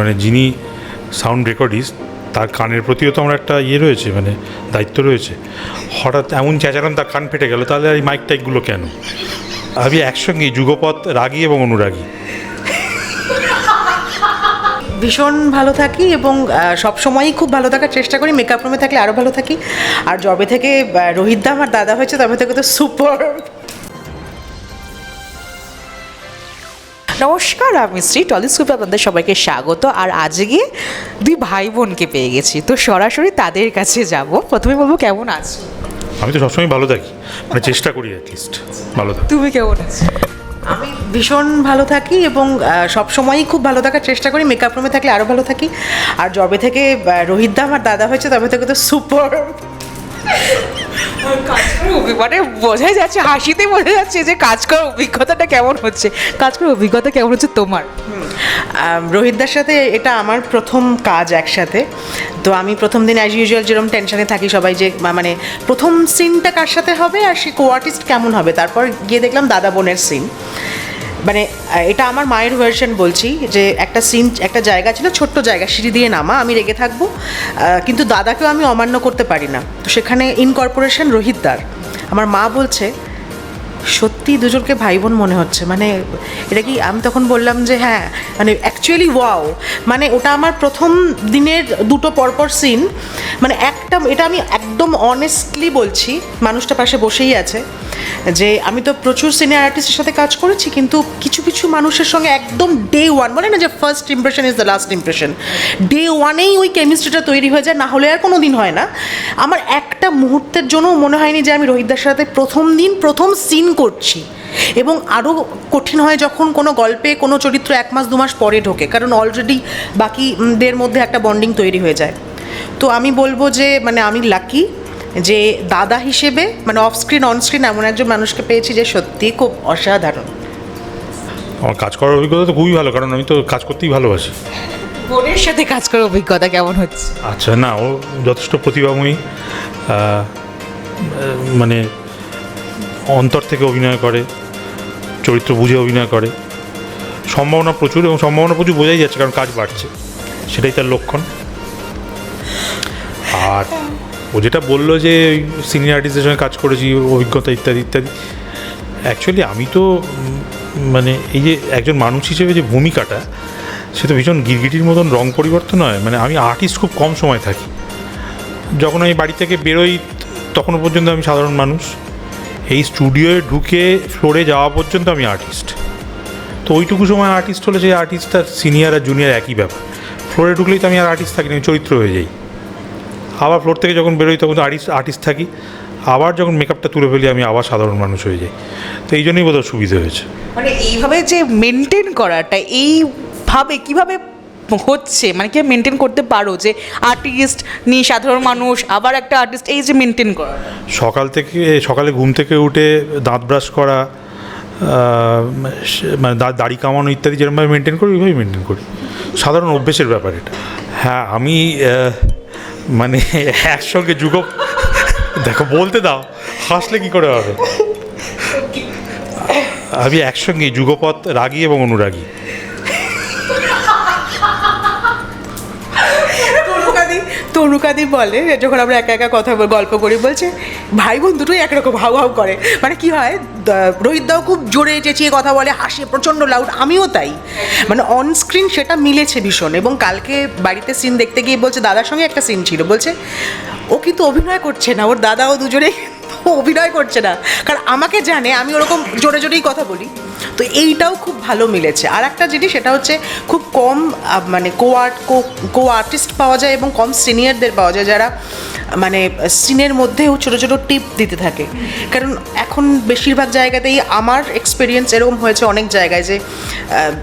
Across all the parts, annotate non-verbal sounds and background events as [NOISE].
মানে যিনি sound recordist তার কানের প্রতিও তো আমার একটা ইয়ে রয়েছে মানে দায়িত্ব রয়েছে। হঠাৎ এমন চেঁচালাম তার কান ফেটে গেল, তাহলে এই মাইক টাইকগুলো কেন? আমি একসঙ্গে যুগপথ রাগী এবং অনুরাগী। ভীষণ ভালো থাকি এবং সব সময়ই খুব ভালো থাকার চেষ্টা করি মেকআপ রুমে থাকলে আরও ভালো থাকি। আর যবে থেকে রোহিত দা আমার দাদা হয়েছে, তবে থেকে তো সুপার নমস্কার আমি শ্রী টলিস্কোপে আপনাদের সবাইকে স্বাগত। আর আজকে দুই ভাই বোনকে পেয়ে গেছি। তো সরাসরি তাদের কাছে যাব। প্রথমে বলব কেমন আছো? আমি তো সবসময় ভালো থাকি। মানে চেষ্টা করি অ্যাটলিস্ট ভালো থাকি। তুমি কেমন আছো? আমি ভীষণ ভালো থাকি এবং সব সময়ই খুব ভালো থাকার চেষ্টা করি। মেকআপ রুমে থাকলে আরও ভালো থাকি। আর যবে থেকে রোহিত দা আমার দাদা হয়েছে তবে থেকে তো সুপার কাজ করার মানে বোঝাই যাচ্ছে হাসিতে বোঝা যাচ্ছে যে কাজ করার অভিজ্ঞতাটা কেমন হচ্ছে। কাজ করার অভিজ্ঞতা কেমন হচ্ছে তোমার? রোহিতদার সাথে এটা আমার প্রথম কাজ একসাথে। তো আমি প্রথম দিন অ্যাজ ইউজুয়াল যেরকম টেনশনে থাকি সবাই যে মানে প্রথম সিনটা কার সাথে হবে আর সে কো আর্টিস্ট কেমন হবে? তারপর গিয়ে দেখলাম দাদা বোনের সিন মানে এটা আমার মায়ের ভার্সন বলছি, যে একটা সিন একটা জায়গা ছিল, ছোট্ট জায়গা, সিঁড়ি দিয়ে নামা, আমি রেগে থাকব কিন্তু দাদাকেও আমি অমান্য করতে পারি না। তো সেখানে ইনকর্পোরেশন রোহিতদার আমার মা বলছে, সত্যি দুজনকে ভাই বোন মনে হচ্ছে। মানে এটা কি, আমি তখন বললাম যে হ্যাঁ মানে অ্যাকচুয়ালি ওয়াও মানে ওটা আমার প্রথম দিনের দুটো পরপর সিন মানে একটা, এটা আমি একদম অনেস্টলি বলছি, মানুষটা পাশে বসেই আছে। যে আমি তো প্রচুর সিনিয়র আর্টিস্টের সাথে কাজ করেছি, কিন্তু কিছু কিছু মানুষের সঙ্গে একদম ডে ওয়ান বলে না যে first impression is the last impression day ওয়ানেই ওই কেমিস্ট্রিটা তৈরি হয়ে যায়, না হলে আর কোনো দিন হয় না। আমার একটা মুহূর্তের জন্য মনে হয়নি যে আমি রোহিতদার সাথে প্রথম দিন, প্রথম সিন করছি। এবং আরও কঠিন হয় যখন কোনো গল্পে কোনো চরিত্র এক মাস, দু মাস পরে ঢোকে, কারণ অলরেডি বাকিদের মধ্যে একটা বন্ডিং তৈরি হয়ে যায়। তো আমি বলব যে মানে আমি লাকি যে দাদা হিসেবে মানে অফ স্ক্রিন অন স্ক্রিন এমন একজন মানুষকে পেয়েছি যে সত্যি খুব অসাধারণ। আমার কাজ করার অভিজ্ঞতা তো খুবই ভালো কারণ আমি তো কাজ করতেই ভালোবাসি। বোনের সাথে কাজ করার অভিজ্ঞতা কেমন হচ্ছে? আচ্ছা না ও যথেষ্ট প্রতিভাময়ী মানে অন্তর থেকে অভিনয় করে চরিত্র বুঝে অভিনয় করে। সম্ভাবনা প্রচুর এবং সম্ভাবনা প্রচুর বোঝাই যাচ্ছে কারণ কাজ বাড়ছে সেটাই তার লক্ষণ। আর ও যেটা বলল যে সিনিয়র আর্টিস্টের সঙ্গে কাজ করেছি, অভিজ্ঞতা ইত্যাদি ইত্যাদি। অ্যাকচুয়ালি আমি তো মানে এই যে একজন মানুষ হিসেবে যে ভূমিকাটা, সে তো ভীষণ গিরগিটির মতন রং পরিবর্তন হয়। মানে আমি আর্টিস্ট খুব কম সময় থাকি। যখন আমি বাড়ি থেকে বেরোই, তখনও পর্যন্ত আমি সাধারণ মানুষ। এই স্টুডিওয়ে ঢুকে ফ্লোরে যাওয়া পর্যন্ত আমি আর্টিস্ট তো ওইটুকু সময় আর্টিস্ট হলে সেই আর্টিস্ট আর সিনিয়র আর জুনিয়র একই ব্যাপার। ফ্লোরে ঢুকলেই তো আমি আর আর্টিস্ট থাকি না চরিত্র হয়ে যাই। আবার ফ্লোর থেকে যখন বেরোই তখন তো আর্টিস্ট আর্টিস্ট থাকি। আবার যখন মেকআপটা তুলে ফেলি আমি আবার সাধারণ মানুষ হয়ে যাই। তো এই জন্যই বোধহয় সুবিধা হয়েছে। মানে এইভাবে যে মেনটেন করাটা এইভাবে কীভাবে হচ্ছে? মানে কি মেনটেন করতে পারো যে আর্টিস্ট নি সাধারণ মানুষ আবার একটা আর্টিস্ট এই যে মেনটেন করা? সকাল থেকে সকালে ঘুম থেকে উঠে দাঁত ব্রাশ করা মানে দাড়ি কামানো ইত্যাদি যেরকমভাবে মেনটেন করি ওইভাবেই মেনটেন করি। সাধারণ অভ্যেসের ব্যাপার এটা। হ্যাঁ আমি মানে একসঙ্গে যুগ দেখো, বলতে দাও, হাসলে কি করে হবে? আমি একসঙ্গে যুগপথ রাগী এবং অনুরাগী। তনুকাদি বলে, যখন আমরা একা একা কথা গল্প করি, বলছে ভাই বোন দুটোই একরকম হাউ হাউ করে। মানে কি হয় রোহিত দাও খুব জোরে চেঁচিয়ে কথা বলে, হাসে, প্রচণ্ড লাউড আমিও তাই। মানে অন স্ক্রিন সেটা মিলেছে ভীষণ এবং কালকে বাড়িতে সিন দেখতে গিয়ে বলছে, দাদার সঙ্গে একটা সিন ছিল। বলছে, ও কিন্তু অভিনয় করছে না, ওর দাদা ও দুজনেই অভিনয় করছে না। কারণ আমাকে জানে, আমি ওরকম জোরে জোরেই কথা বলি। তো এইটাও খুব ভালো মিলেছে। আর একটা জিনিস, সেটা হচ্ছে খুব কম মানে কো আর্ট কো আর্টিস্ট পাওয়া যায় এবং কম সিনিয়রদের পাওয়া যায় যারা মানে সিনের মধ্যেও ছোটো ছোটো টিপ দিতে থাকে। কারণ এখন বেশিরভাগ জায়গাতেই আমার এক্সপিরিয়েন্স এরকম হয়েছে অনেক জায়গায় যে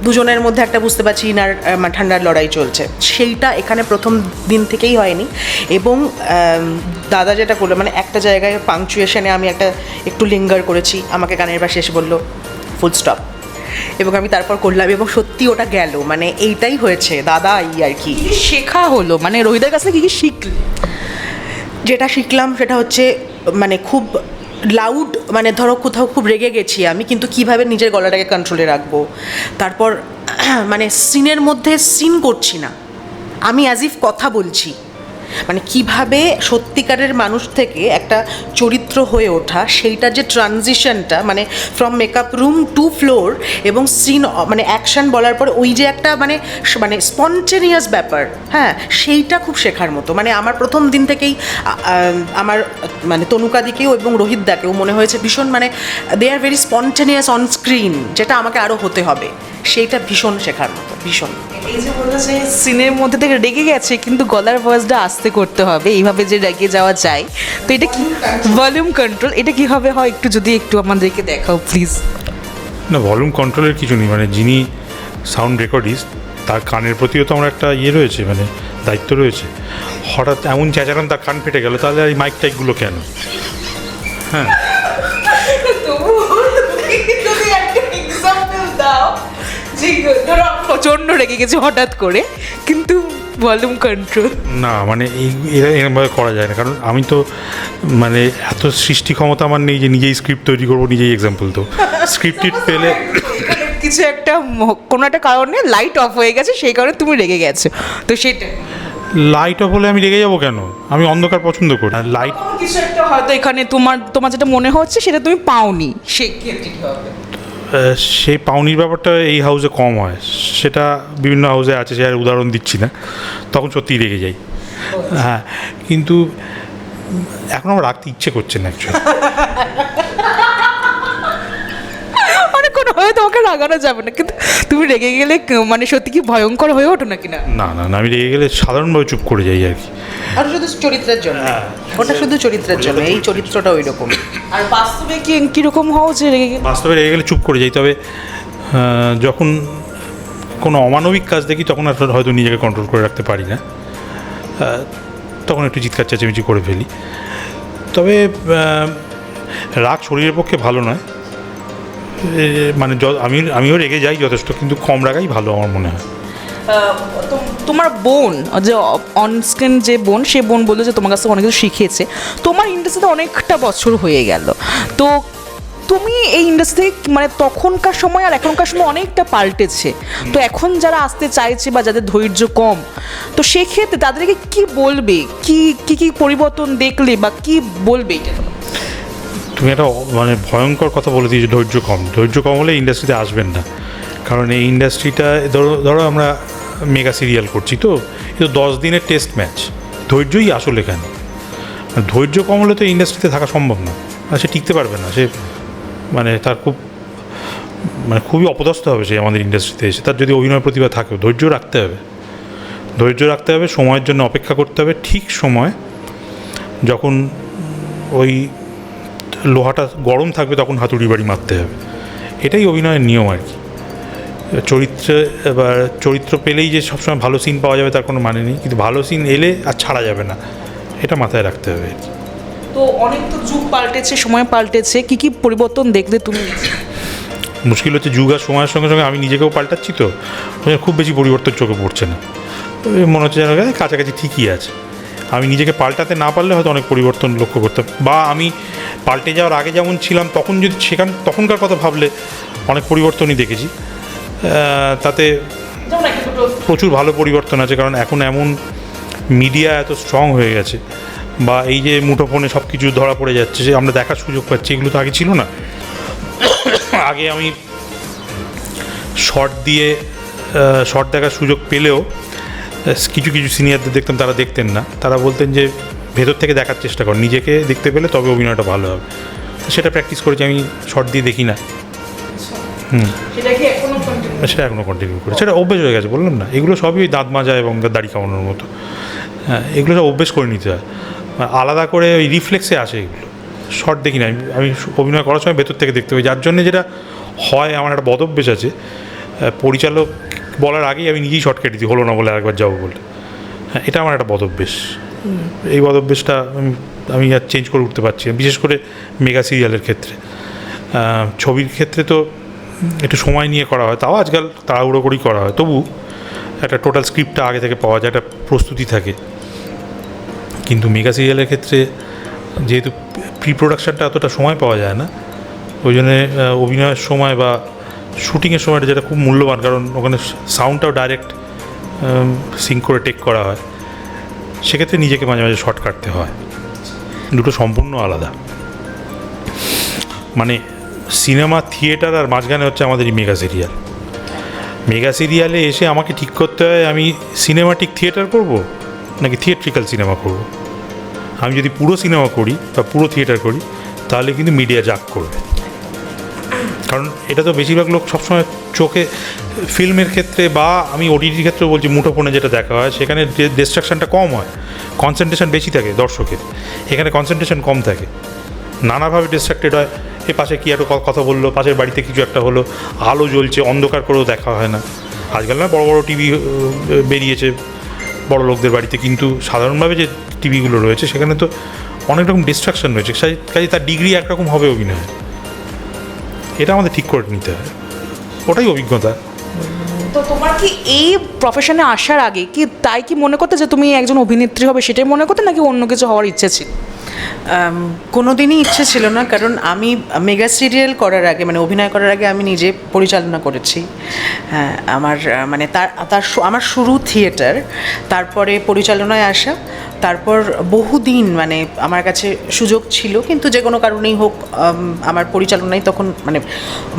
দুজনের মধ্যে একটা বুঝতে পারছি ইনার ঠান্ডার লড়াই চলছে। সেইটা এখানে প্রথম দিন থেকেই হয়নি এবং দাদা যেটা করল মানে একটা জায়গায় পাংচুয়েশনে আমি একটা, একটু লিঙ্গার করেছি, আমাকে গানের পাশে এসে বলল ফুল স্টপ এবং আমি তারপর করলাম এবং সত্যি ওটা গেল। মানে এইটাই হয়েছে। দাদা এই আর কি। কি শেখা হলো? মানে রোহিতের কাছে কি কি শিখলে? যেটা শিখলাম সেটা হচ্ছে মানে খুব লাউড মানে ধরো কোথাও খুব রেগে গেছি আমি কিন্তু কীভাবে নিজের গলাটাকে কন্ট্রোলে রাখব? তারপর [CLEARS THROAT] মানে সিনের মধ্যে সিন করছি না। আমি অ্যাজ ইফ কথা বলছি। মানে কীভাবে সত্যিকারের মানুষ থেকে একটা চরিত্র হয়ে ওঠা, সেইটা যে ট্রানজিশনটা মানে from makeup room to floor এবং সিন মানে অ্যাকশন বলার পর ওই যে একটা মানে মানে স্পন্টেনিয়াস ব্যাপার হ্যাঁ সেইটা খুব শেখার মতো। মানে আমার প্রথম দিন থেকেই আমার মানে তনুকাদিকেও এবং রোহিত দাকেও মনে হয়েছে ভীষণ মানে they are very spontaneous on screen যেটা আমাকে আরও হতে হবে। সেইটা ভীষণ শেখার মতো, ভীষণ। এই যে বলল যে সিনের মধ্যে থেকে রেগে গেছে, কিন্তু গলার ভয়েসটা আস্তে করতে হবে এইভাবে যে রেগে যাওয়া যায়। তো এটা কি ভলিউম কন্ট্রোল এটা কীভাবে হয় একটু যদি একটু আমাদেরকে দেখাও প্লিজ না ভলিউম কন্ট্রোলের কিছু নেই মানে যিনি সাউন্ড রেকর্ডিস্ট তার কানের প্রতিও তো আমার একটা ইয়ে রয়েছে মানে দায়িত্ব রয়েছে। হঠাৎ এমন চেঁচালাম তার কান ফেটে গেল তাহলে এই মাইক টাইকগুলো কেন? হ্যাঁ। প্রচণ্ড রেগে গেছে হঠাৎ করে কিন্তু ভলিউম কন্ট্রোল না মানে এরা এরকমভাবে করা যায় না। কারণ আমি তো মানে এত সৃষ্টি ক্ষমতা আমার নেই যে নিজেই স্ক্রিপ্ট তৈরি করব নিজেই এক্সাম্পল তো স্ক্রিপ্টেড পেলে কিছু একটা কোনো একটা কারণে লাইট অফ হয়ে গেছে সেই কারণে তুমি রেগে গেছো। তো সেটা লাইট অফ হলে আমি রেগে যাব কেন? আমি অন্ধকার পছন্দ করি। লাইট কিছু একটা হয়তো এখানে তোমার তোমার যেটা মনে হচ্ছে সেটা তুমি পাওনি। সেই ক্ষেত্রে কি হবে? সেই পাউনির ব্যাপারটা এই হাউসে কম হয়। সেটা বিভিন্ন হাউসে আছে, সে আর উদাহরণ দিচ্ছি না। তখন সত্যিই রেগে যাই। হ্যাঁ কিন্তু এখন আমার রাখতে ইচ্ছে করছে না অ্যাকচুয়ালি কোনোভাবে তোমাকে রাগানো যাবে না। কিন্তু তুমি রেগে গেলে মানে সত্যি কি ভয়ঙ্কর হয়ে ওঠো নাকি না? না না না আমি রেগে গেলে সাধারণভাবে চুপ করে যাই আর কি। আর শুধু চরিত্রের জন্য। ওটা শুধু চরিত্রের জন্য এই চরিত্রটা ওই রকম আর বাস্তবে কি কীরকম হও যে রেগে গেলে? বাস্তবে রেগে গেলে চুপ করে যাই তবে যখন কোনো অমানবিক কাজ দেখি তখন আর হয়তো নিজেকে কন্ট্রোল করে রাখতে পারি না। তখন একটু চিৎকার চেঁচামেচি করে ফেলি। তবে রাগ শরীরের পক্ষে ভালো নয়। মানে আমি, আমিও রেগে যাই যথেষ্ট, কিন্তু কম রাগাই ভালো আমার মনে হয়। তোমার বোন, যে অন স্ক্রিন যে বোন, সে বোন বলল যে তোমার কাছে অনেক কিছু শিখেছে। তোমার ইন্ডাস্ট্রিতে অনেকটা বছর হয়ে গেল। তো তুমি এই ইন্ডাস্ট্রি মানে তখনকার সময় আর এখনকার সময় অনেকটা পাল্টেছে। তো এখন যারা আসতে চাইছে বা যাদের ধৈর্য কম, তো সেক্ষেত্রে তাদেরকে কি বলবে? কি কি কি পরিবর্তন দেখলে বা কি বলবে এটা? তুমি একটা মানে ভয়ঙ্কর কথা বলে দিয়েছ, ধৈর্য কম। ধৈর্য কম হলে ইন্ডাস্ট্রিতে আসবেন না। কারণ এই ইন্ডাস্ট্রিটা ধরো ধরো আমরা মেগা সিরিয়াল করছি তো কিন্তু দশ দিনের টেস্ট ম্যাচ ধৈর্যই আসল এখানে। ধৈর্য কম হলে তো ইন্ডাস্ট্রিতে থাকা সম্ভব না। আর সে টিকতে পারবে না। সে মানে তার খুব মানে খুবই অপদস্থ হবে সে আমাদের ইন্ডাস্ট্রিতে এসে। তার যদি অভিনয় প্রতিভা থাকে, ধৈর্য রাখতে হবে। ধৈর্য রাখতে হবে, সময়ের জন্য অপেক্ষা করতে হবে। ঠিক সময় যখন ওই লোহাটা গরম থাকবে তখন হাতুড়ি বাড়ি মারতে হবে। এটাই অভিনয়ের নিয়ম আর কি। চরিত্রে এবার চরিত্র পেলেই যে সবসময় ভালো সিন পাওয়া যাবে তার কোনো মানে নেই। কিন্তু ভালো সিন এলে আর ছাড়া যাবে না। এটা মাথায় রাখতে হবে তো অনেক তো যুগ পাল্টেছে সময় পাল্টেছে। কি কি পরিবর্তন দেখলে তুমি? মুশকিল হচ্ছে যুগ আর সময়ের সঙ্গে সঙ্গে আমি নিজেকেও পাল্টাচ্ছি তো। খুব বেশি পরিবর্তন চোখে পড়ছে না। মনে হচ্ছে যেন কাছাকাছি ঠিকই আছে। আমি নিজেকে পাল্টাতে না পারলে হয়তো অনেক পরিবর্তন লক্ষ্য করতাম। বা আমি পাল্টে যাওয়ার আগে যেমন ছিলাম, তখন যদি সেখান, তখনকার কথা ভাবলে অনেক পরিবর্তনই দেখেছি। তাতে প্রচুর ভালো পরিবর্তন আছে, কারণ এখন এমন মিডিয়া এত স্ট্রং হয়ে গেছে বা এই যে মুঠোফোনে সব কিছু ধরা পড়ে যাচ্ছে যে আমরা দেখার সুযোগ পাচ্ছি, এগুলো তো আগে ছিল না। আগে আমি শর্ট দিয়ে শর্ট দেখার সুযোগ পেলেও কিছু কিছু সিনিয়রদের দেখতাম, তারা দেখতেন না। তারা বলতেন যে ভেতর থেকে দেখার চেষ্টা কর। নিজেকে দেখতে পেলে তবে অভিনয়টা ভালো হবে। সেটা প্র্যাকটিস করেছি আমি শর্ট দিয়ে দেখি না। এখনও continue? সেটা এখনও কন্টিনিউ করে সেটা অভ্যেস হয়ে গেছে বললাম না। এগুলো সবই ওই দাঁত মাজা এবং দাড়ি কামানোর মতো। হ্যাঁ এগুলো সব অভ্যেস করে নিতে হয়। আলাদা করে ওই রিফ্লেক্সে আসে এগুলো। শর্ট দেখি না। আমি- আমি অভিনয় করার সময় ভেতর থেকে দেখতে পাই। যার জন্য যেটা হয় আমার একটা বদভ্যেস আছে। পরিচালক বলার আগেই আমি নিজেই শর্ট কেটে দিই। হলো না বলে আরেকবার যাব বলে হ্যাঁ এটা আমার একটা বদভ্যেস এই বদভ্যেসটা আমি আমি আর চেঞ্জ করে উঠতে পারছি বিশেষ করে মেগা সিরিয়ালের ক্ষেত্রে। ছবির ক্ষেত্রে তো একটু সময় নিয়ে করা হয়, তাও আজকাল তাড়াহুড়ো করেই করা হয়। তবু একটা টোটাল স্ক্রিপ্টটা আগে থেকে পাওয়া যায়, একটা প্রস্তুতি থাকে। কিন্তু মেগা সিরিয়ালের ক্ষেত্রে যেহেতু প্রি প্রোডাকশানটা এতটা সময় পাওয়া যায় না, ওই জন্যে অভিনয়ের সময় বা শুটিংয়ের সময়টা যেটা খুব মূল্যবান, কারণ ওখানে সাউন্ডটাও ডাইরেক্ট সিঙ্ক করে টেক করা হয়। সেক্ষেত্রে নিজেকে মাঝে মাঝে শর্ট কাটতে হয়। দুটো সম্পূর্ণ আলাদা। মানে সিনেমা থিয়েটার আর মাঝখানে হচ্ছে আমাদের মেগা সিরিয়াল মেগা সিরিয়ালে এসে আমাকে ঠিক করতে হয়, আমি সিনেমাটিক থিয়েটার করব নাকি থিয়েট্রিক্যাল সিনেমা করব? আমি যদি পুরো সিনেমা করি বা পুরো থিয়েটার করি, তাহলে কিন্তু মিডিয়া জাগ করবে। কারণ এটা তো বেশিরভাগ লোক সবসময় চোখে ফিল্মের ক্ষেত্রে বা আমি ওটিটির ক্ষেত্রে বলছি মুঠোফোনে যেটা দেখা হয়, সেখানে ডিস্ট্রাকশনটা কম হয় কনসেন্ট্রেশন বেশি থাকে দর্শকের। এখানে কনসেন্ট্রেশন কম থাকে। নানাভাবে ডিস্ট্রাক্টেড হয়। এ পাশে কি একটা কথা বলল, পাশের বাড়িতে কিছু একটা হলো, আলো জ্বলছে, অন্ধকার করেও দেখা হয় না। আজকাল না বড় বড় টিভি বেরিয়েছে বড় লোকদের বাড়িতে, কিন্তু সাধারণভাবে যে টিভিগুলো রয়েছে, সেখানে তো অনেক রকম ডিস্ট্রাকশন রয়েছে। কাজে তার ডিগ্রি একরকম হবে অভিনয় এটা আমাদের ঠিক করে নিতে হয় ওটাই অভিজ্ঞতা। তো তোমার কি এই প্রফেশনে আসার আগে কি তাই কি মনে করতে যে তুমি একজন অভিনেত্রী হবে সেটাই মনে করতে নাকি অন্য কিছু হওয়ার ইচ্ছে ছিল? কোনো দিনই ইচ্ছে ছিল না, কারণ আমি মেগা সিরিয়াল করার আগে মানে অভিনয় করার আগে আমি নিজে পরিচালনা করেছি। হ্যাঁ আমার মানে তার তার আমার শুরু থিয়েটার, তারপরে পরিচালনায় আসা, তারপর বহুদিন মানে আমার কাছে সুযোগ ছিল, কিন্তু যে কোনো কারণেই হোক আমার পরিচালনায় তখন মানে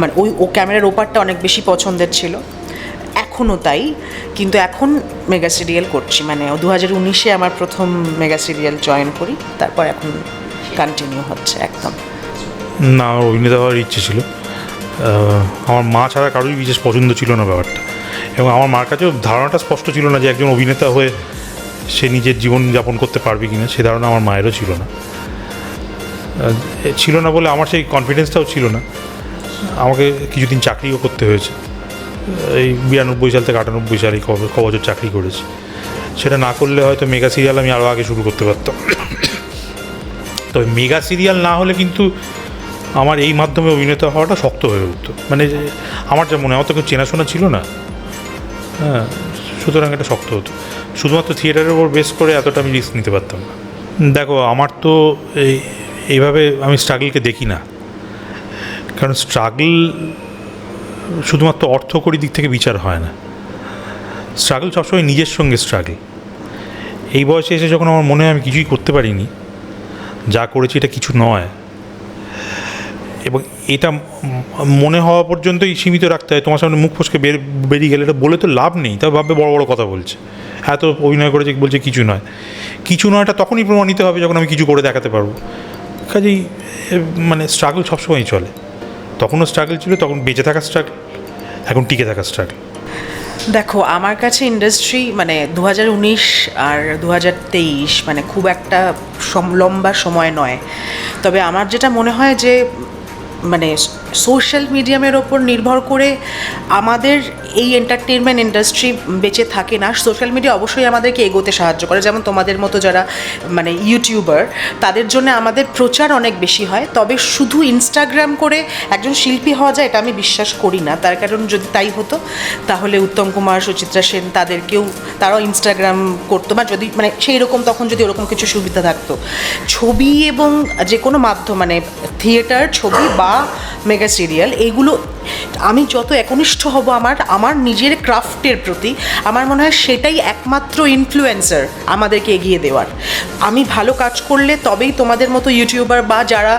মানে ওই, ও ক্যামেরার ওপারটা অনেক বেশি পছন্দের ছিল। এখনও তাই, কিন্তু এখন মেগা সিরিয়াল করছি। মানে দু হাজার উনিশে আমার প্রথম মেগা সিরিয়াল জয়েন করি, তারপর এখন কন্টিনিউ হচ্ছে একদম। না, আমার অভিনেতা হওয়ার ইচ্ছে ছিল। আমার মা ছাড়া কারোরই বিশেষ পছন্দ ছিল না ব্যাপারটা। এবং আমার মার কাছেও ধারণাটা স্পষ্ট ছিল না যে একজন অভিনেতা হয়ে সে নিজের জীবন যাপন করতে পারবে কি না সে ধারণা আমার মায়েরও ছিল না। ছিল না বলে আমার সেই কনফিডেন্সটাও ছিল না। আমাকে কিছুদিন চাকরিও করতে হয়েছে। এই বিরানব্বই সাল থেকে আটানব্বই সালে ক ক বছর চাকরি করেছি। সেটা না করলে হয়তো মেগা সিরিয়াল আমি আরও আগে শুরু করতে পারতাম। তবে মেগা সিরিয়াল না হলে কিন্তু আমার এই মাধ্যমে অভিনেতা হওয়াটা শক্ত হয়ে উঠতো। মানে আমার যা মনে আমার তো কেউ চেনাশোনা ছিল না। হ্যাঁ সুতরাং এটা শক্ত হতো। শুধুমাত্র থিয়েটারের ওপর বেস করে এতটা আমি রিস্ক নিতে পারতাম না। দেখো, আমার তো এই এইভাবে আমি স্ট্রাগলকে দেখি না। কারণ স্ট্রাগল শুধুমাত্র অর্থকরী দিক থেকে বিচার হয় না। স্ট্রাগল সবসময় নিজের সঙ্গে স্ট্রাগল এই বয়সে এসে যখন আমার মনে হয় আমি কিছুই করতে পারিনি, যা করেছি এটা কিছু নয়। এবং এটা মনে হওয়া পর্যন্তই সীমিত রাখতে হয়, তোমার সামনে মুখ ফসকে বের, বেরিয়ে গেলে এটা বলে তো লাভ নেই, তা ভাববে বড় বড় কথা বলছে। এত অভিনয় করেছে বলছে কিছু নয়। কিছু নয়টা তখনই প্রমাণিত হবে যখন আমি কিছু করে দেখাতে পারব। কাজেই মানে স্ট্রাগল সবসময়ই চলে। তখনও স্ট্রাগল ছিল, তখন বেঁচে থাকা স্ট্রাগল এখন টিকে থাকা স্ট্রাগল দেখো, আমার কাছে ইন্ডাস্ট্রি মানে দু হাজার উনিশ আর দু হাজার তেইশ মানে খুব একটা লম্বা সময় নয়। তবে আমার যেটা মনে হয় যে মানে সোশ্যাল মিডিয়ামের ওপর নির্ভর করে আমাদের এই এন্টারটেনমেন্ট ইন্ডাস্ট্রি বেঁচে থাকে না। সোশ্যাল মিডিয়া অবশ্যই আমাদেরকে এগোতে সাহায্য করে। যেমন তোমাদের মতো যারা মানে ইউটিউবার তাদের জন্য আমাদের প্রচার অনেক বেশি হয়। তবে শুধু ইনস্টাগ্রাম করে একজন শিল্পী হওয়া যায়, এটা আমি বিশ্বাস করি না। তার কারণ যদি তাই হতো, তাহলে উত্তম কুমার, সুচিত্রা সেন তাদেরকেও তারাও ইনস্টাগ্রাম করতো বা যদি মানে সেই রকম তখন যদি ওরকম কিছু সুবিধা থাকতো। ছবি এবং যে কোনো মাধ্যম মানে থিয়েটার ছবি বা মেগা সিরিয়াল এইগুলো আমি যত একনিষ্ঠ হব আমার আমার নিজের ক্রাফটের প্রতি, আমার মনে হয় সেটাই একমাত্র ইনফ্লুয়েন্সার আমাদেরকে এগিয়ে দেওয়ার। আমি ভালো কাজ করলে তবেই তোমাদের মতো ইউটিউবার বা যারা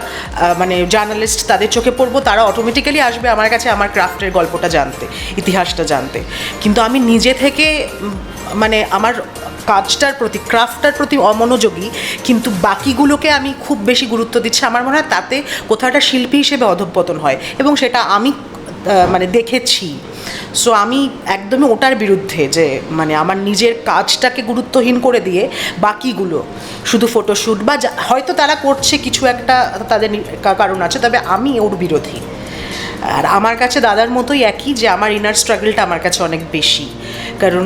মানে জার্নালিস্ট তাদের চোখে পড়ব, তারা অটোমেটিক্যালি আসবে আমার কাছে আমার ক্রাফটের গল্পটা জানতে, ইতিহাসটা জানতে। কিন্তু আমি নিজে থেকে মানে আমার কাজটার প্রতি, ক্রাফটটার প্রতি অমনোযোগী, কিন্তু বাকিগুলোকে আমি খুব বেশি গুরুত্ব দিচ্ছি। আমার মনে হয় তাতে কোথাও একটা শিল্পী হিসেবে অধঃপতন হয় এবং সেটা আমি মানে দেখেছি। সো আমি একদমই ওটার বিরুদ্ধে যে মানে আমার নিজের কাজটাকে গুরুত্বহীন করে দিয়ে বাকিগুলো, শুধু ফটোশ্যুট বা হয়তো তারা করছে কিছু একটা, তাদের কারণ আছে, তবে আমি ওর বিরোধী। আর আমার কাছে দাদার মতোই একই যে, আমার ইনার স্ট্রাগলটা আমার কাছে অনেক বেশি। কারণ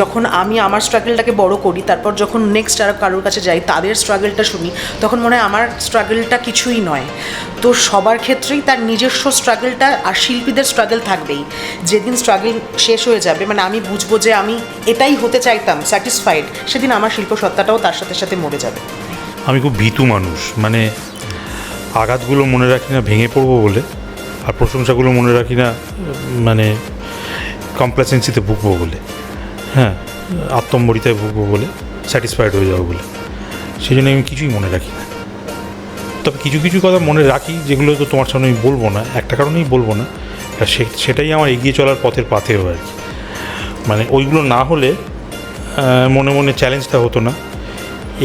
যখন আমি আমার স্ট্রাগলটাকে বড় করি, তারপর যখন নেক্সট আর কারোর কাছে যাই, তাদের স্ট্রাগলটা শুনি, তখন মনে হয় আমার স্ট্রাগলটা কিছুই নয়। তো সবার ক্ষেত্রেই তার নিজস্ব স্ট্রাগলটা আর শিল্পীদের স্ট্রাগল থাকবেই। যেদিন স্ট্রাগল শেষ হয়ে যাবে মানে আমি বুঝব যে আমি এটাই হতে চাইতাম স্যাটিসফাইড সেদিন আমার শিল্প সত্তাটাও তার সাথে সাথে মরে যাবে। আমি খুব ভীতু মানুষ মানে আঘাতগুলো মনে রাখি না, ভেঙে পড়ব বলে, আর প্রশংসাগুলো মনে রাখি না মানে কমপ্লেসেন্সিতে ভুগবো বলে। হ্যাঁ আত্মম্বরিতায় ভুগবো বলে স্যাটিসফাইড হয়ে যাব বলে। সেই জন্য আমি কিছুই মনে রাখি না। তবে কিছু কিছু কথা মনে রাখি, যেগুলো তো তোমার সামনে আমি বলব না, একটা কারণেই বলব না সেটাই আমার এগিয়ে চলার পথের পাথেও আর কি। মানে ওইগুলো না হলে মনে মনে চ্যালেঞ্জটা হতো না,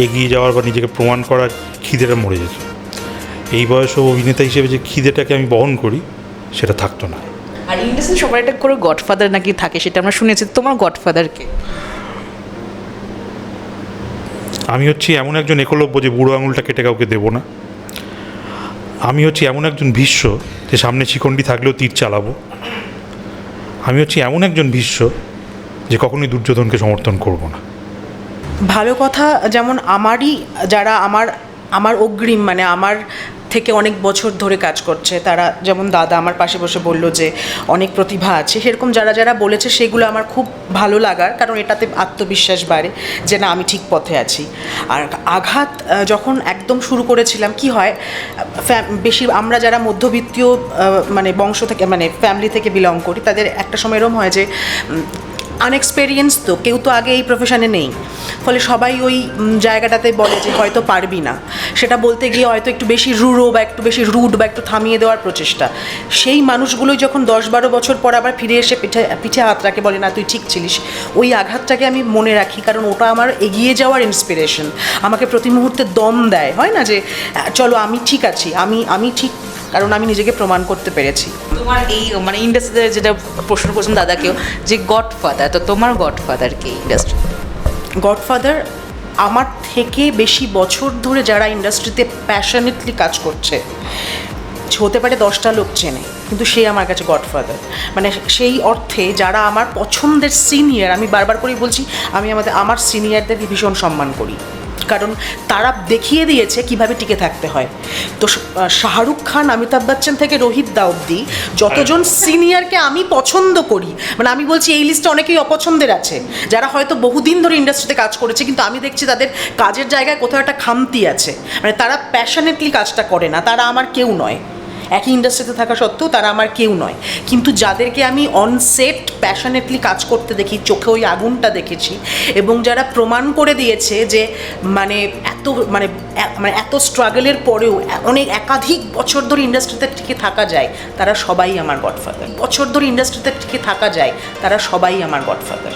এগিয়ে যাওয়ার বা নিজেকে প্রমাণ করার খিদেটা মরে যেত। এই বয়সে অভিনেতা হিসেবে যে খিদেটাকে আমি বহন করি, সেটা থাকতো না। আর ইন্ডাস্ট্রি সবার একটা করে গডফাদার নাকি থাকে সেটা আমরা শুনেছি তোমার গডফাদারকে আমি হচ্ছি এমন একজন একলব্য যে বুড়ো আঙুলটা কেটে কাউকে দেবো না। আমি হচ্ছি এমন একজন ভীষ্ম যে সামনে শিখণ্ডি থাকলেও তীর চালাবো। আমি হচ্ছি এমন একজন ভীষ্ম যে কখনোই দুর্যোধনকে সমর্থন করব না। ভালো কথা যেমন আমারই যারা আমার আমার অগ্রিম মানে আমার থেকে অনেক বছর ধরে কাজ করছে। তারা যেমন দাদা আমার পাশে বসে বলল যে, অনেক প্রতিভা আছে। সেরকম যারা যারা বলেছে, সেগুলো আমার খুব ভালো লাগার, কারণ এটাতে আত্মবিশ্বাস বাড়ে যে, না, আমি ঠিক পথে আছি। আর আঘাত যখন একদম শুরু করেছিলাম, কি হয় বেশি, আমরা যারা মধ্যবিত্তীয় মানে বংশ থেকে মানে ফ্যামিলি থেকে বিলং করি, তাদের একটা সময় এরম হয় যে আনএক্সপেরিয়েন্স তো, কেউ তো আগে এই প্রফেশনে নেই। ফলে সবাই ওই জায়গাটাতে বলে যে হয়তো পারবি না। সেটা বলতে গিয়ে হয়তো একটু বেশি রুড়ো বা একটু বেশি রুড বা একটু থামিয়ে দেওয়ার প্রচেষ্টা। সেই মানুষগুলোই যখন দশ বারো বছর পর আবার ফিরে এসে পিঠে পিঠে হাত রাখে, বলে, না, তুই ঠিক ছিলিস। ওই আঘাতটাকে আমি মনে রাখি, কারণ ওটা আমার এগিয়ে যাওয়ার ইন্সপিরেশন আমাকে প্রতি মুহূর্তে দম দেয়। হয় না যে চলো, আমি ঠিক আছি, আমি আমি ঠিক কারণ আমি নিজেকে প্রমাণ করতে পেরেছি। তোমার এই মানে ইন্ডাস্ট্রিতে যেটা প্রশ্ন করছেন দাদাকেও যে গডফাদার তো তোমার গডফাদার কে ইন্ডাস্ট্রি গডফাদার আমার থেকে বেশি বছর ধরে যারা ইন্ডাস্ট্রিতে প্যাশনেটলি কাজ করছে হতে পারে দশটা লোক চেনে কিন্তু সে আমার কাছে গডফাদার মানে সেই অর্থে যারা আমার পছন্দের সিনিয়র আমি বারবার করেই বলছি আমি আমাদের আমার সিনিয়রদেরকে ভীষণ সম্মান করি। কারণ তারা দেখিয়ে দিয়েছে কীভাবে টিকে থাকতে হয়। তো শাহরুখ খান অমিতাভ বচ্চন থেকে রোহিত দা অব্দি যতজন সিনিয়রকে আমি পছন্দ করি মানে আমি বলছি এই লিস্টে অনেকেই অপছন্দের আছে যারা হয়তো বহুদিন ধরে ইন্ডাস্ট্রিতে কাজ করেছে কিন্তু আমি দেখছি তাদের কাজের জায়গায় কোথাও একটা খামতি আছে। মানে তারা প্যাশনেটলি কাজটা করে না তারা আমার কেউ নয়। একই ইন্ডাস্ট্রিতে থাকা সত্ত্বেও তারা আমার কেউ নয়। কিন্তু যাদেরকে আমি অন সেট প্যাশনেটলি কাজ করতে দেখি, চোখে ওই আগুনটা দেখেছি এবং যারা প্রমাণ করে দিয়েছে যে মানে এত মানে মানে এত স্ট্রাগলের পরেও অনেক একাধিক বছর ধরে ইন্ডাস্ট্রিতে টিকে থাকা যায়, তারা সবাই আমার গডফাদার বছর ধরে ইন্ডাস্ট্রিতে টিকে থাকা যায়, তারা সবাই আমার গডফাদার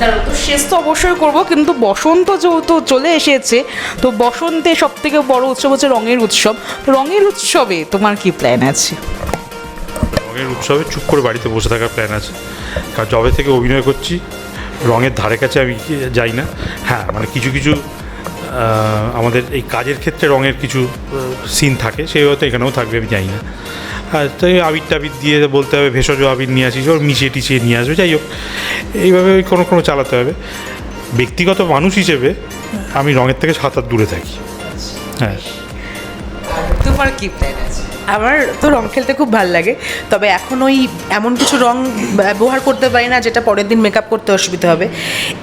দাঁড়াও, তো শেষ তো অবশ্যই করব কিন্তু বসন্ত যেহেতু চলে এসেছে তো বসন্তে সব থেকে বড় উৎসব হচ্ছে রঙের উৎসব। তো রঙের উৎসবে তোমার কি প্ল্যান আছে? রঙের উৎসবে চুপ করে বাড়িতে বসে থাকার প্ল্যান আছে। কারণ জবে থেকে অভিনয় করছি রঙের ধারে কাছে আমি যাই না। হ্যাঁ মানে কিছু কিছু আমাদের এই কাজের ক্ষেত্রে রঙের কিছু সিন থাকে সেই হয়তো এখানেও থাকবে আমি জানি না। আর তাই আবির টাবির দিয়ে বলতে হবে, ভেষজ আবির নিয়ে আসিস, ওর মিশিয়ে টিচিয়ে নিয়ে আসবে, যাই হোক। এইভাবে কোনো কোনো চালাতে হবে। ব্যক্তিগত মানুষ হিসেবে আমি রঙের থেকে সাঁতার দূরে থাকি। হ্যাঁ। তোমার কি প্ল্যান আছে? আমার তো রং খেলতে খুব ভালো লাগে। তবে এখন ওই এমন কিছু রং ব্যবহার করতে পারি না, যেটা পরের দিন মেকআপ করতে অসুবিধা হবে।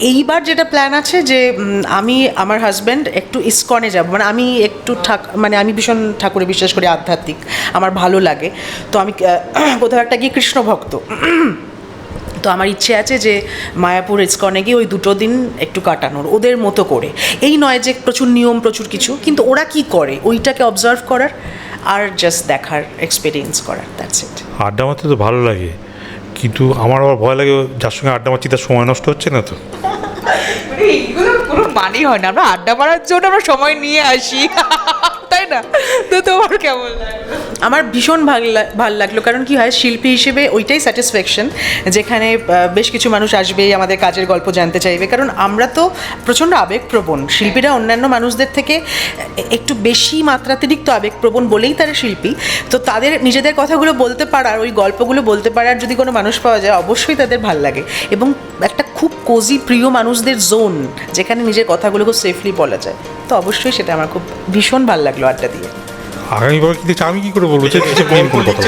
এইবার যেটা প্ল্যান আছে যে আমি আমার হাজব্যান্ড একটু ইস্কনে যাব। মানে আমি একটু ঠাক মানে আমি ভীষণ ঠাকুরে বিশ্বাস করি আধ্যাত্মিক। আমার ভালো লাগে। তো আমি কোথাও একটা গিয়ে কৃষ্ণ ভক্ত তো আমার ইচ্ছে আছে যে মায়াপুর ইস্কনে গিয়ে ওই দুটো দিন একটু কাটানোর ওদের মতো করে। এই নয় যে প্রচুর নিয়ম প্রচুর কিছু কিন্তু ওরা কি করে? ওইটাকে অবজার্ভ করার আর জাস্ট দেখার এক্সপিরিয়েন্স করার দ্যাটস ইট আড্ডা মারতে তো ভালো লাগে কিন্তু আমার আবার ভয় লাগে যার সঙ্গে আড্ডা মারছি তার সময় নষ্ট হচ্ছে না তো। মানে এইগুলো কোনো মানেই হয় না আমরা আড্ডা মারার জন্য আমরা সময় নিয়ে আসি। [LAUGHS] তাই না? তো তোমার কেমন লাগল আমার ভীষণ ভালো ভালো লাগল। কারণ কি হয়, শিল্পী হিসেবে ওইটাই স্যাটিসফ্যাকশন যেখানে বেশ কিছু মানুষ আসবে আমাদের কাজের গল্প জানতে চাইবে। কারণ আমরা তো প্রচণ্ড আবেগপ্রবণ। শিল্পীরা অন্যান্য মানুষদের থেকে একটু বেশি মাত্রাতিরিক্ত আবেগপ্রবণ বলেই তারা শিল্পী। তো তাদের নিজেদের কথাগুলো বলতে পারার ওই গল্পগুলো বলতে পারার যদি কোনো মানুষ পাওয়া যায়, অবশ্যই তাদের ভালো লাগে। এবং একটা খুব কোজি প্রিয় মানুষদের জোন যেখানে নিজের কথাগুলো খুব সেফলি বলা যায়। তো অবশ্যই সেটা আমার খুব ভীষণ ভালো লাগল আড্ডা দিয়ে। আগামীবার কিন্তু আমি কি করে বলব? কোন কথা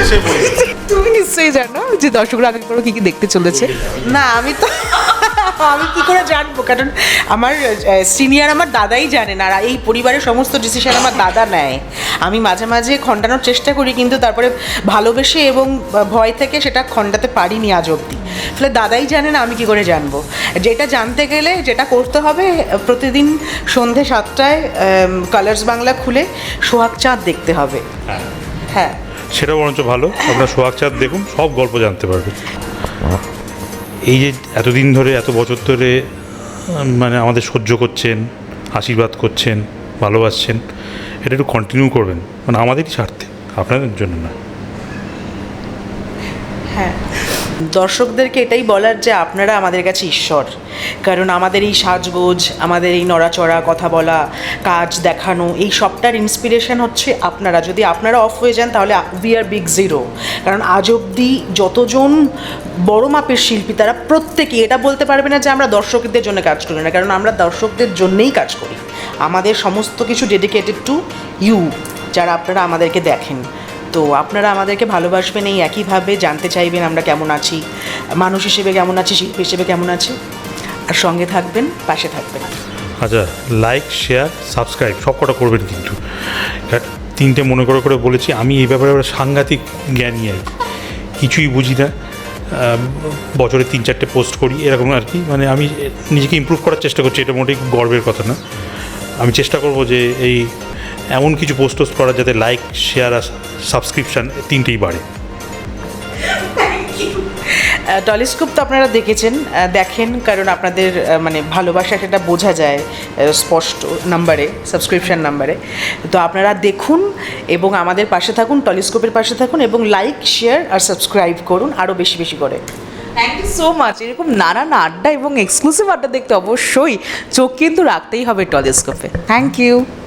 তুমি নিশ্চয়ই জানো যে দর্শকরা আগে পরে কি কি দেখতে চলেছে। না আমি তো আমি কি করে জানব? কারণ আমার সিনিয়র আমার দাদাই জানেন আর এই পরিবারের সমস্ত ডিসিশন আমার দাদা নেয়। আমি মাঝে মাঝে খণ্ডানোর চেষ্টা করি কিন্তু তারপরে ভালোবেসে এবং ভয় থেকে সেটা খণ্ডাতে পারিনি আজ অবধি। ফলে দাদাই জানে না আমি কি করে জানব। যেটা জানতে গেলে যেটা করতে হবে প্রতিদিন সন্ধে সাতটায় কালার্স বাংলা খুলে সোহাগ চাঁদ দেখতে হবে। হ্যাঁ। সেটা বরঞ্চ ভালো। আপনার সোহাগ চাঁদ দেখুন সব গল্প জানতে পারবেন। এই যে এতদিন ধরে, এত বছর ধরে মানে আমাদের সহ্য করছেন, আশীর্বাদ করছেন, ভালোবাসছেন, এটা একটু কন্টিনিউ করবেন। মানে আমাদেরই স্বার্থে, আপনাদের জন্য না। হ্যাঁ। দর্শকদেরকে এটাই বলার যে আপনারা আমাদের কাছে ঈশ্বর। কারণ আমাদের এই সাজগোজ, আমাদের এই নড়াচড়া, কথা বলা, কাজ দেখানো, এই সবটার ইন্সপিরেশন হচ্ছে আপনারা। যদি আপনারা অফ হয়ে যান, তাহলে উই আর বিগ জিরো কারণ আজ অবধি যতজন বড় মাপের শিল্পী, তারা প্রত্যেকেই এটা বলতে পারবে না যে আমরা দর্শকদের জন্য কাজ করি না। কারণ আমরা দর্শকদের জন্যেই কাজ করি। আমাদের সমস্ত কিছু ডেডিকেটেড টু ইউ যারা আপনারা আমাদেরকে দেখেন। তো আপনারা আমাদেরকে ভালোবাসবেন, এই একইভাবে জানতে চাইবেন আমরা কেমন আছি। মানুষ হিসেবে কেমন আছি, শিল্পী হিসেবে কেমন আছি। আর সঙ্গে থাকবেন, পাশে থাকবেন। আচ্ছা লাইক শেয়ার সাবস্ক্রাইব সব কটা করবেন কিন্তু। তিনটে মনে করে করে বলেছি, আমি এই ব্যাপারে সাংঘাতিক জ্ঞানী আর। কিছুই বুঝি না। বছরে তিন চারটে পোস্ট করি, এরকম আর কি। মানে আমি নিজেকে ইমপ্রুভ করার চেষ্টা করছি, এটা মোটেই গর্বের কথা না। আমি চেষ্টা করব যে এই এমন কিছু পোস্ট টোস্ট করা যাতে লাইক শেয়ার আর সাবস্ক্রিপশান তিনটেই বাড়ে। টলিস্কোপ তো আপনারা দেখেছেন দেখেন কারণ আপনাদের মানে ভালোবাসা সেটা বোঝা যায় স্পষ্ট নাম্বারে সাবস্ক্রিপশন নাম্বারে তো আপনারা দেখুন এবং আমাদের পাশে থাকুন টলিস্কোপের পাশে থাকুন এবং লাইক শেয়ার আর সাবস্ক্রাইব করুন আরও বেশি বেশি করে। থ্যাংক ইউ সো মাচ এরকম নানান আড্ডা এবং এক্সক্লুসিভ আড্ডা দেখতে অবশ্যই চোখ কিন্তু রাখতেই হবে টলিস্কোপে থ্যাংক ইউ